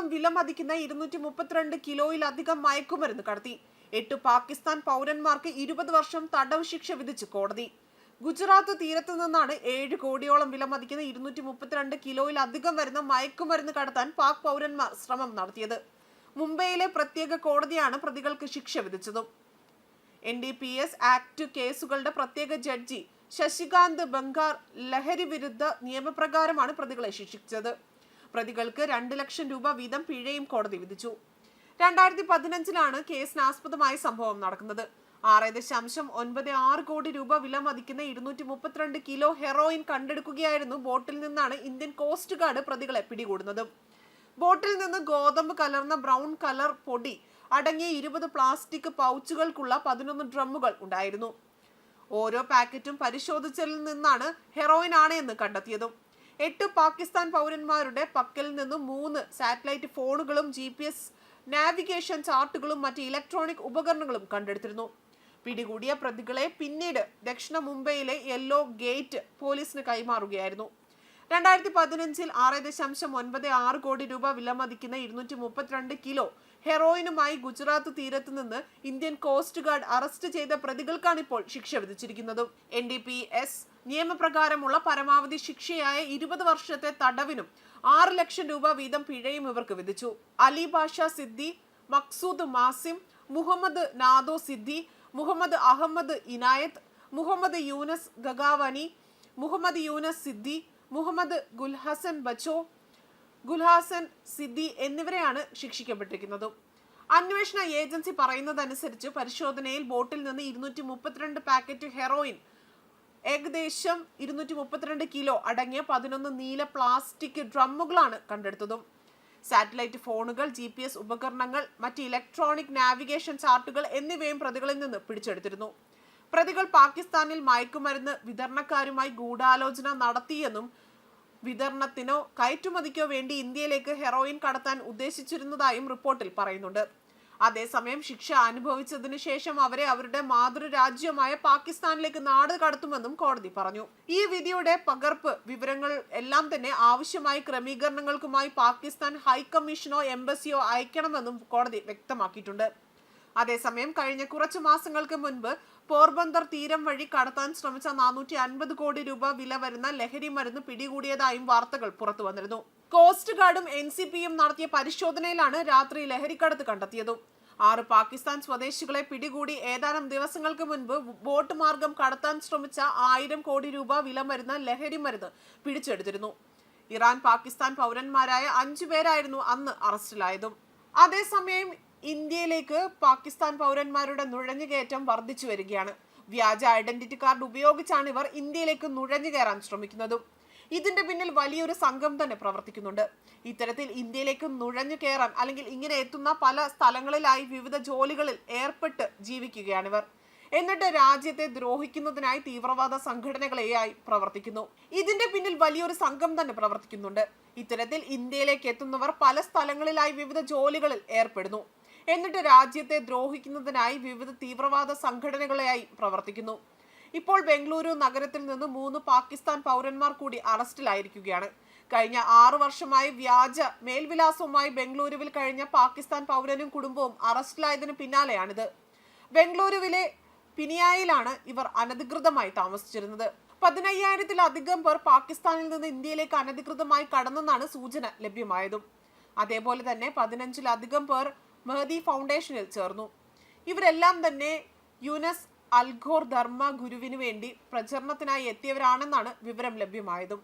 കോടിയോളം വില മതിക്കുന്ന ഇരുന്നൂറ്റി മുപ്പത്തിരണ്ട് കിലോയിലധികം മയക്കുമരുന്ന് കടത്തി. എട്ട് പാകിസ്ഥാൻ പൗരന്മാർക്ക് ഇരുപത് വർഷം തടവ് ശിക്ഷ വിധിച്ചു കോടതി. ഗുജറാത്ത് തീരത്തു നിന്നാണ് ഏഴ് കോടിയോളം വില മതിക്കുന്ന ഇരുന്നൂറ്റി മുപ്പത്തിരണ്ട് കിലോയിലധികം വരുന്ന മയക്കുമരുന്ന് കടത്താൻ പാക് പൗരന്മാർ ശ്രമം നടത്തിയത്. മുംബൈയിലെ പ്രത്യേക കോടതിയാണ് പ്രതികൾക്ക് ശിക്ഷ വിധിച്ചതും. N D P S act കേസുകളുടെ പ്രത്യേക ജഡ്ജി ശശികാന്ത് ബംഗാർ ലഹരി വിരുദ്ധ നിയമപ്രകാരമാണ് പ്രതികളെ ശിക്ഷിച്ചത്. പ്രതികൾക്ക് രണ്ട് ലക്ഷം രൂപ വീതം പിഴയും കോടതി വിധിച്ചു. രണ്ടായിരത്തി പതിനഞ്ചിലാണ് കേസിനാസ്പദമായ സംഭവം നടക്കുന്നത്. ആറ് ദശാംശം ഒൻപത് ആറ് കോടി രൂപ വില മതിക്കുന്ന ഇരുന്നൂറ്റി മുപ്പത്തിരണ്ട് കിലോ ഹെറോയിൻ കണ്ടെടുക്കുകയായിരുന്നു ബോട്ടിൽ നിന്നാണ് ഇന്ത്യൻ കോസ്റ്റ് ഗാർഡ് പ്രതികളെ പിടികൂടുന്നത്. ബോട്ടിൽ നിന്ന് ഗോതമ്പ് കലർന്ന ബ്രൗൺ കളർ പൊടി അടങ്ങിയ ഇരുപത് പ്ലാസ്റ്റിക് പൗച്ചുകൾക്കുള്ള പതിനൊന്ന് ഡ്രമ്മുകൾ ഉണ്ടായിരുന്നു. ഓരോ പാക്കറ്റും പരിശോധിച്ചതിൽ നിന്നാണ് ഹെറോയിൻ ആണ് എന്ന് കണ്ടെത്തിയതും. എട്ട് പാകിസ്ഥാൻ പൗരന്മാരുടെ പക്കൽ നിന്ന് മൂന്ന് സാറ്റലൈറ്റ് ഫോണുകളും ജി പി എസ് നാവിഗേഷൻ ചാർട്ടുകളും മറ്റ് ഇലക്ട്രോണിക് ഉപകരണങ്ങളും കണ്ടെടുത്തിരുന്നു. പിടികൂടിയ പ്രതികളെ പിന്നീട് ദക്ഷിണ മുംബൈയിലെ യെല്ലോ ഗേറ്റ് പോലീസിന് കൈമാറുകയായിരുന്നു. രണ്ടായിരത്തി പതിനഞ്ചിൽ ആറ് ദശാംശം ഒൻപത് ആറ് കോടി രൂപ വിലമതിക്കുന്ന ഇരുന്നൂറ്റി മുപ്പത്തിരണ്ട് കിലോ ഹെറോയിനുമായി ഗുജറാത്ത് തീരത്ത് നിന്ന് ഇന്ത്യൻ കോസ്റ്റ് ഗാർഡ് അറസ്റ്റ് ചെയ്ത പ്രതികൾക്കാണ് ഇപ്പോൾ ശിക്ഷ വിധിച്ചിരിക്കുന്നത്. എൻ ഡി പി എസ് നിയമപ്രകാരമുള്ള പരമാവധി ശിക്ഷയായ ഇരുപത് വർഷത്തെ തടവിനും ആറ് ലക്ഷം രൂപ വീതം പിഴയും ഇവർക്ക് വിധിച്ചു. അലി ബാഷ സിദ്ദി മക്സൂദ് മാസിം മുഹമ്മദ് നാദോ സിദ്ദി മുഹമ്മദ് അഹമ്മദ് ഇനായത്ത് മുഹമ്മദ് യൂനസ് ഗഗാവനി മുഹമ്മദ് യൂനസ് സിദ്ദി മുഹമ്മദ് ഗുൽഹസൻ ബച്ചോ ഗുൽഹാസൻ സിദ്ദി എന്നിവരെയാണ് ശിക്ഷിക്കപ്പെട്ടിരിക്കുന്നത്. അന്വേഷണ ഏജൻസി പറയുന്നതനുസരിച്ച് പരിശോധനയിൽ ബോട്ടിൽ നിന്ന് ഇരുന്നൂറ്റി മുപ്പത്തിരണ്ട് പാക്കറ്റ് ഹെറോയിൻ ഏകദേശം ഇരുന്നൂറ്റി മുപ്പത്തിരണ്ട് കിലോ അടങ്ങിയ പതിനൊന്ന് നീല പ്ലാസ്റ്റിക് ഡ്രമ്മുകളാണ് കണ്ടെടുത്തതും. സാറ്റലൈറ്റ് ഫോണുകൾ ജി പി എസ് ഉപകരണങ്ങൾ മറ്റ് ഇലക്ട്രോണിക് നാവിഗേഷൻ ചാർട്ടുകൾ എന്നിവയും പ്രതികളിൽ നിന്ന് പിടിച്ചെടുത്തിരുന്നു. പ്രതികൾ പാകിസ്ഥാനിൽ മയക്കുമരുന്ന് വിതരണക്കാരുമായി ഗൂഢാലോചന നടത്തിയെന്നും വിതരണത്തിനോ കയറ്റുമതിക്കോ വേണ്ടി ഇന്ത്യയിലേക്ക് ഹെറോയിൻ കടത്താൻ ഉദ്ദേശിച്ചിരുന്നതായും റിപ്പോർട്ടിൽ പറയുന്നുണ്ട്. അതേസമയം ശിക്ഷ അനുഭവിച്ചതിനു ശേഷം അവരെ അവരുടെ മാതൃരാജ്യമായ പാകിസ്ഥാനിലേക്ക് നാട് കടത്തുമെന്നും കോടതി പറഞ്ഞു. ഈ വിധിയുടെ പകർപ്പ് വിവരങ്ങൾ എല്ലാം തന്നെ ആവശ്യമായ ക്രമീകരണങ്ങൾക്കുമായി പാകിസ്ഥാൻ ഹൈക്കമ്മീഷനോ എംബസിയോ അയക്കണമെന്നും കോടതി വ്യക്തമാക്കിയിട്ടുണ്ട്. അതേസമയം കഴിഞ്ഞ കുറച്ചു മാസങ്ങൾക്ക് മുൻപ് പോർബന്ദർ തീരം വഴി കടത്താൻ ശ്രമിച്ച നാനൂറ്റി അൻപത് കോടി രൂപ വില വരുന്ന ലഹരി മരുന്ന് പിടികൂടിയതായും വാർത്തകൾ പുറത്തു വന്നിരുന്നു. കോസ്റ്റ് ഗാർഡും എൻ സി പിയും നടത്തിയ പരിശോധനയിലാണ് രാത്രി ലഹരിക്കടത്ത് കണ്ടെത്തിയതും. ആറ് പാകിസ്ഥാൻ സ്വദേശികളെ പിടികൂടി ഏതാനും ദിവസങ്ങൾക്ക് മുൻപ് ബോട്ട് മാർഗം കടത്താൻ ശ്രമിച്ച ആയിരം കോടി രൂപ വില വരുന്ന ലഹരി മരുന്ന് പിടിച്ചെടുത്തിരുന്നു. ഇറാൻ പാകിസ്ഥാൻ പൗരന്മാരായ അഞ്ചു പേരായിരുന്നു അന്ന് അറസ്റ്റിലായതും. അതേസമയം ഇന്ത്യയിലേക്ക് പാകിസ്ഥാൻ പൗരന്മാരുടെ നുഴഞ്ഞുകയറ്റം വർദ്ധിച്ചു വരികയാണ്. വ്യാജ ഐഡന്റിറ്റി കാർഡ് ഉപയോഗിച്ചാണ് ഇവർ ഇന്ത്യയിലേക്ക് നുഴഞ്ഞു കയറാൻ ശ്രമിക്കുന്നതും. ഇതിന്റെ പിന്നിൽ വലിയൊരു സംഘം തന്നെ പ്രവർത്തിക്കുന്നുണ്ട്. ഇത്തരത്തിൽ ഇന്ത്യയിലേക്ക് നുഴഞ്ഞു കയറാൻ അല്ലെങ്കിൽ ഇങ്ങനെ എത്തുന്ന പല സ്ഥലങ്ങളിലായി വിവിധ ജോലികളിൽ ഏർപ്പെട്ട് ജീവിക്കുകയാണിവർ. എന്നിട്ട് രാജ്യത്തെ ദ്രോഹിക്കുന്നതിനായി തീവ്രവാദ സംഘടനകളെയായി പ്രവർത്തിക്കുന്നു. ഇതിന്റെ പിന്നിൽ വലിയൊരു സംഘം തന്നെ പ്രവർത്തിക്കുന്നുണ്ട്. ഇത്തരത്തിൽ ഇന്ത്യയിലേക്ക് എത്തുന്നവർ പല സ്ഥലങ്ങളിലായി വിവിധ ജോലികളിൽ ഏർപ്പെടുന്നു. എന്നിട്ട് രാജ്യത്തെ ദ്രോഹിക്കുന്നതിനായി വിവിധ തീവ്രവാദ സംഘടനകളെയായി പ്രവർത്തിക്കുന്നു. ഇപ്പോൾ ബംഗളൂരു നഗരത്തിൽ നിന്ന് മൂന്ന് പാകിസ്ഥാൻ പൗരന്മാർ കൂടി അറസ്റ്റിലായിരിക്കുകയാണ്. കഴിഞ്ഞ ആറു വർഷമായി വ്യാജ മേൽവിലാസവുമായി ബംഗളൂരുവിൽ കഴിഞ്ഞ പാകിസ്ഥാൻ പൗരനും കുടുംബവും അറസ്റ്റിലായതിനു പിന്നാലെയാണിത്. ബംഗളൂരുവിലെ പിനിയായിലാണ് ഇവർ അനധികൃതമായി താമസിച്ചിരുന്നത്. പതിനയ്യായിരത്തിലധികം പേർ പാകിസ്ഥാനിൽ നിന്ന് ഇന്ത്യയിലേക്ക് അനധികൃതമായി കടന്നെന്നാണ് സൂചന ലഭ്യമായതും. അതേപോലെ തന്നെ പതിനഞ്ചിലധികം പേർ മെഹദി ഫൗണ്ടേഷനിൽ ചേർന്നു. ഇവരെല്ലാം തന്നെ യുനസ് അൽഘോർ ധർമ്മ ഗുരുവിനു വേണ്ടി പ്രചരണത്തിനായി എത്തിയവരാണെന്നാണ് വിവരം ലഭ്യമായതും.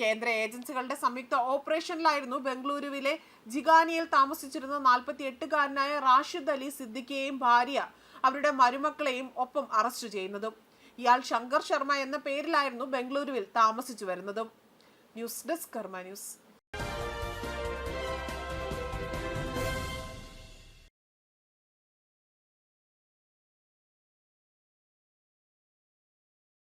കേന്ദ്ര ഏജൻസികളുടെ സംയുക്ത ഓപ്പറേഷനിലായിരുന്നു ബംഗളൂരുവിലെ ജിഗാനിയിൽ താമസിച്ചിരുന്ന നാൽപ്പത്തി എട്ടുകാരനായ റാഷിദ് അലി സിദ്ദിഖിയെയും ഭാര്യ അവരുടെ മരുമക്കളെയും ഒപ്പം അറസ്റ്റ് ചെയ്യുന്നതും. ഇയാൾ ശങ്കർ ശർമ്മ എന്ന പേരിലായിരുന്നു ബംഗളൂരുവിൽ താമസിച്ചു വരുന്നതും ന്യൂസ് ഡെസ്ക് കർമ്മ ന്യൂസ്.